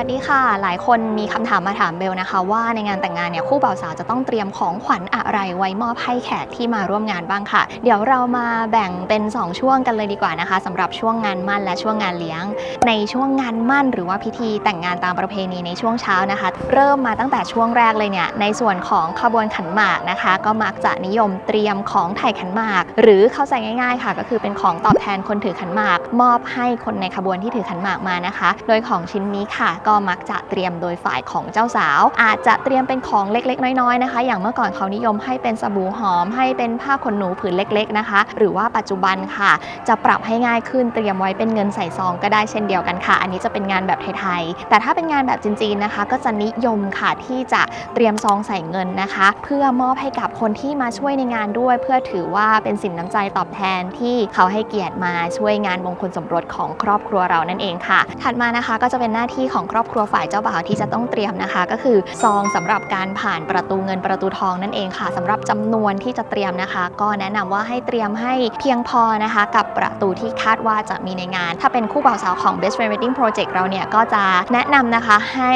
วัสดีค่ะ หลายคนมีคำถามมาถามเบลนะคะ ว่าในงานแต่งงานเนี่ยคู่บ่าวสาวจะต้องเตรียมของขวัญอะไรไว้มอบให้แขกที่มาร่วมงานบ้างค่ะ เดี๋ยวเรามาแบ่งเป็น 2 ช่วงกันเลยดีกว่านะคะสำหรับช่วงงานมั่นและช่วงงานเลี้ยง ในช่วงงานมั่นหรือว่าพิธีแต่งงานตามประเพณีในช่วงเช้านะคะ เริ่มมาตั้งแต่ช่วงแรกเลยเนี่ยในส่วนของขบวนขันหมากนะคะ ก็มักจะนิยมเตรียมของไถ่ขันหมาก หรือเข้าใจง่าย ๆ ค่ะ ก็คือเป็นของตอบแทนคนถือขันหมาก มอบให้คนในขบวนที่ถือขันหมากมานะคะ โดยของชิ้นนี้ค่ะก็มักจะเตรียมโดยฝ่ายของเจ้าสาว อาจจะเตรียมเป็นของเล็กๆ น้อยๆนะคะ อย่างเมื่อก่อนเขานิยมให้เป็นสบู่หอม ให้เป็นผ้าขนหนูผืนเล็กๆนะคะ หรือว่าปัจจุบันค่ะ จะปรับให้ง่ายขึ้นเตรียมไว้เป็นเงินใส่ซองก็ได้เช่นเดียวกันค่ะ อันนี้จะเป็นงานแบบไทยๆแต่ถ้าเป็นงานแบบจีนๆนะคะ ก็จะนิยมค่ะที่จะเตรียมซองใส่เงินนะคะ เพื่อมอบให้กับคนที่มาช่วยในงานด้วย เพื่อถือว่าเป็นสินน้ำใจตอบแทนที่เขาให้เกียรติมาช่วยงานมงคลสมรสของครอบครัวเรานั่นเองค่ะ ถัดมานะคะก็จะเป็นหน้าที่ของรอบครัวฝ่ายเจ้าบ่าวที่จะต้องเตรียมนะคะ ก็คือซองสำหรับการผ่านประตูเงินประตูทองนั่นเองค่ะสำหรับจำนวนที่จะเตรียมนะคะ ก็แนะนำว่าให้เตรียมให้เพียงพอนะคะ กับประตูที่คาดว่าจะมีในงาน ถ้าเป็นคู่บ่าวสาวของ Best Friend Wedding Project เราเนี่ยก็จะแนะนำนะคะให้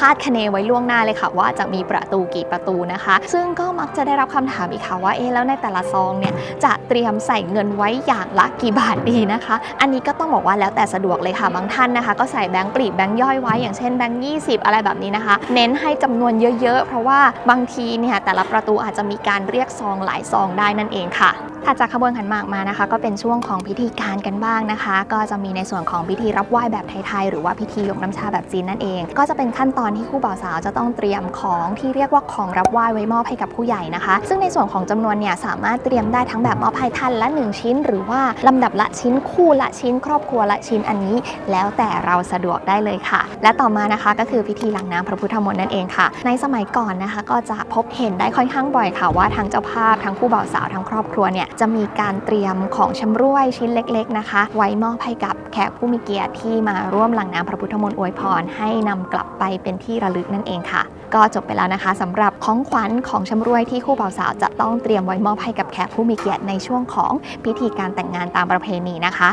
คาดคะเนไว้ล่วงหน้าเลยค่ะ ว่าจะมีประตูกี่ประตูนะคะ ซึ่งก็มักจะได้รับคำถามอีกค่ะว่าเอ๊แล้วในแต่ละซองเนี่ยจะเตรียมใส่เงินไว้อย่างละกี่บาทดีนะคะ อันนี้ก็ต้องบอกว่าแล้วแต่สะดวกเลยค่ะบางท่านนะคะ ก็ใส่แบงก์ปลีแบงก์ย่อยไว้อย่างเช่นแบงก์20อะไรแบบนี้นะคะ เน้นให้จำนวนเยอะๆ เพราะว่าบางทีเนี่ยแต่ละประตูอาจจะมีการเรียกซองหลายซองได้นั่นเองค่ะถัดจากขบวนขันหมากมานะคะ ก็เป็นช่วงของพิธีการกันบ้างนะคะ ก็จะมีในส่วนของพิธีรับไหว้แบบไทยๆหรือว่าพิธียกน้ำชาแบบจีนนั่นเอง ก็จะเป็นขั้นตอนที่คู่บ่าวสาวจะต้องเตรียมของที่เรียกว่าของรับไหว้ไว้มอบให้กับผู้ใหญ่นะคะ ซึ่งในส่วนของจำนวนเนี่ยสามารถเตรียมได้ทั้งแบบมอบให้ท่านละ 1 ชิ้น หรือว่าลำดับละชิ้นคู่ละชิ้น ครอบครัวละชิ้นอันนี้ แล้วแต่เราสะดวกได้เลยค่ะและต่อมานะคะก็คือพิธีหลังน้ำพระพุทธมนต์นั่นเองค่ะ ในสมัยก่อนนะคะก็จะพบเห็นได้ค่อนข้างบ่อยค่ะว่าทั้งเจ้าภาพทั้งคู่บ่าวสาวทั้งครอบครัวเนี่ยจะมีการเตรียมของชำร่วยชิ้นเล็ก ๆนะคะ ไว้มอบให้กับแขกผู้มีเกียรติที่มาร่วมหลังน้ำพระพุทธมนต์อวยพร ให้นำกลับไปเป็นที่ระลึกนั่นเองค่ะ ก็จบไปแล้วนะคะสำหรับของขวัญของชำร่วยที่คู่บ่าวสาว จะต้องเตรียมไว้มอบให้กับแขกผู้มีเกียรติในช่วงของพิธีการแต่งงานตามประเพณีนะคะ